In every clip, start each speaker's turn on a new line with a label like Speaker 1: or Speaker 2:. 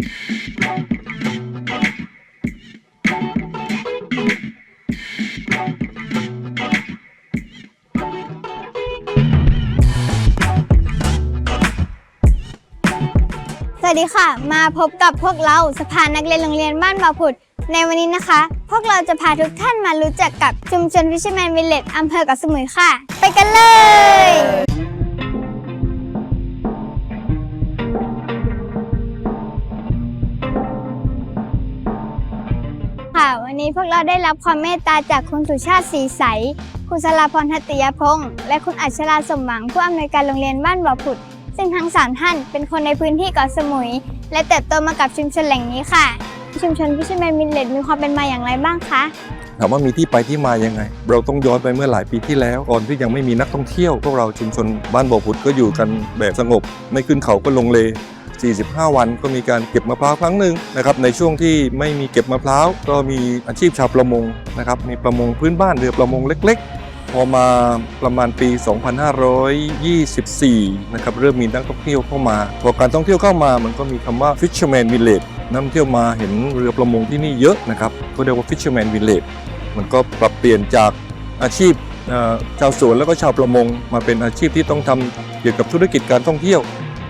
Speaker 1: สวัสดีค่ะ มาพบกับพวกเราสภานักเรียนโรงเรียนบ้านบาผุด ในวันนี้นะคะ พวกเราจะพาทุกท่านมารู้จักกับชุมชนวิชแมนวิลเลจอำเภอเกาะสมุยค่ะ ไปกันเลย วันนี้พวกเราได้รับความเมตตาจากคุณสุชาติศรีใส คุณสลาพรทัตยพงศ์และคุณอัชราสมหวังผู้อำนวยการโรงเรียนบ้านบ่อผุด ซึ่งทั้งสามท่านเป็นคนในพื้นที่เกาะสมุย และเติบโตมากับชุมชนแหล่งนี้ค่ะ ชุมชนพิชิตแมนมิลเลตมีความเป็นมาอย่างไรบ้างคะ
Speaker 2: ถามว่ามีที่ไปที่มายังไง เราต้องย้อนไปเมื่อหลายปีที่แล้วก่อนที่ยังไม่มีนักท่องเที่ยวพวกเราชุมชนบ้านบ่อผุดก็อยู่กันแบบสงบ ไม่ขึ้นเขาก็ลงเล 45 วันก็มีการเก็บมะพร้าวครั้งหนึ่งนะครับในช่วงที่ไม่มีเก็บมะพร้าวก็มีอาชีพชาวประมงนะครับมีประมงพื้นบ้านเรือประมงเล็ก ๆ พอมาประมาณปี 2524 นะครับเริ่มมีนักท่องเที่ยวเข้ามาพอการท่องเที่ยวเข้ามามันก็มีคำว่า fisherman village นักท่องเที่ยวมาเห็นเรือประมงที่นี่เยอะนะครับก็เรียกว่า fisherman village มันก็ปรับเปลี่ยนจากอาชีพชาวสวนแล้วก็ชาวประมงมาเป็นอาชีพที่ต้องทำเกี่ยวกับธุรกิจการท่องเที่ยว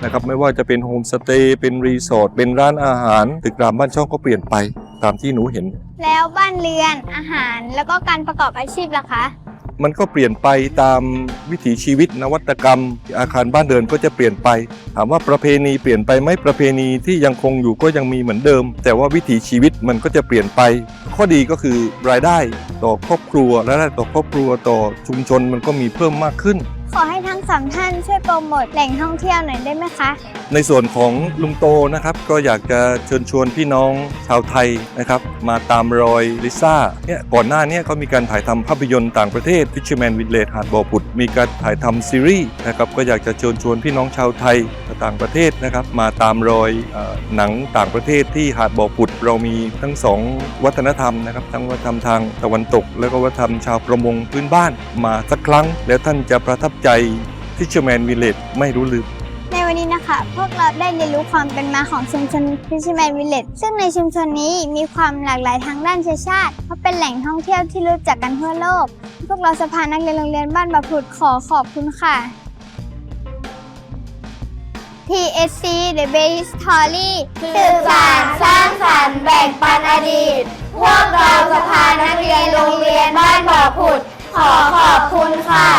Speaker 2: นะครับไม่ว่าจะเป็นโฮมสเตย์เป็นรีสอร์ทเป็นร้านอาหาร ตึกรามบ้านช่องก็เปลี่ยนไปตามที่หนูเห็น
Speaker 1: แล้วบ้านเรือนอาหารแล้วก็การประกอบอาชีพล่ะคะ
Speaker 2: มันก็เปลี่ยนไปตามวิถีชีวิตนวัตกรรม อาคารบ้านเดินก็จะเปลี่ยนไป ถามว่าประเพณีเปลี่ยนไปไหมประเพณีที่ยังคงอยู่ก็ยังมีเหมือนเดิม แต่ว่าวิถีชีวิตมันก็จะเปลี่ยนไป ข้อดีก็คือรายได้ต่อครอบครัวรายได้ต่อครอบครัวต่อชุมชนมันก็มีเพิ่มมากขึ้น
Speaker 1: ขอให้ทั้ งสามท่านช่วยโปรโมทแหล่งท่องเที่ยวหน่อยได้ไหมคะ
Speaker 2: ในส่วนของลุงโตนะครับ ก็อยากจะเชิญชวนพี่น้องชาวไทยนะครับ มาตามรอยลิซ่าเนี่ยก่อนหน้านี้ก็มีการถ่ายทำภาพยนตร์ต่างประเทศ Fisherman Village หาดบ่อผุด มีการถ่ายทำซีรีส์นะครับก็อยากจะเชิญชวนพี่น้องชาวไทยต่างประเทศนะครับ มาตามรอยอหนังต่างประเทศที่หาดบ่อผุด เรามีทั้งสองวัฒนธรรมนะครับทั้งวัฒนธรรมทางตะวันตก แล้วก็วัฒนธรรมชาวประมงพื้นบ้านมาสักครั้ง แล้วท่านจะประทับใจ Fisherman Village ไม่รู้ลืม
Speaker 1: ในวันนี้นะคะ พวกเราได้เรียนรู้ความเป็นมาของชุมชนพิชิแมนวิลเลจซึ่งในชุมชนนี้มีความหลากหลายทางด้านเชื้อชาติ เพราะเป็นแหล่งท่องเที่ยวที่รู้จักกันทั่วโลก พวกเราสภานักเรียนโรงเรียนบ้านบาพุดขอขอบคุณค่ะ TSC The Base Story
Speaker 3: สืบสานสร้างสรรค์แบ่งปันอดีต พวกเราสภานักเรียนโรงเรียนบ้านบ่อผุด ขอขอบคุณค่ะ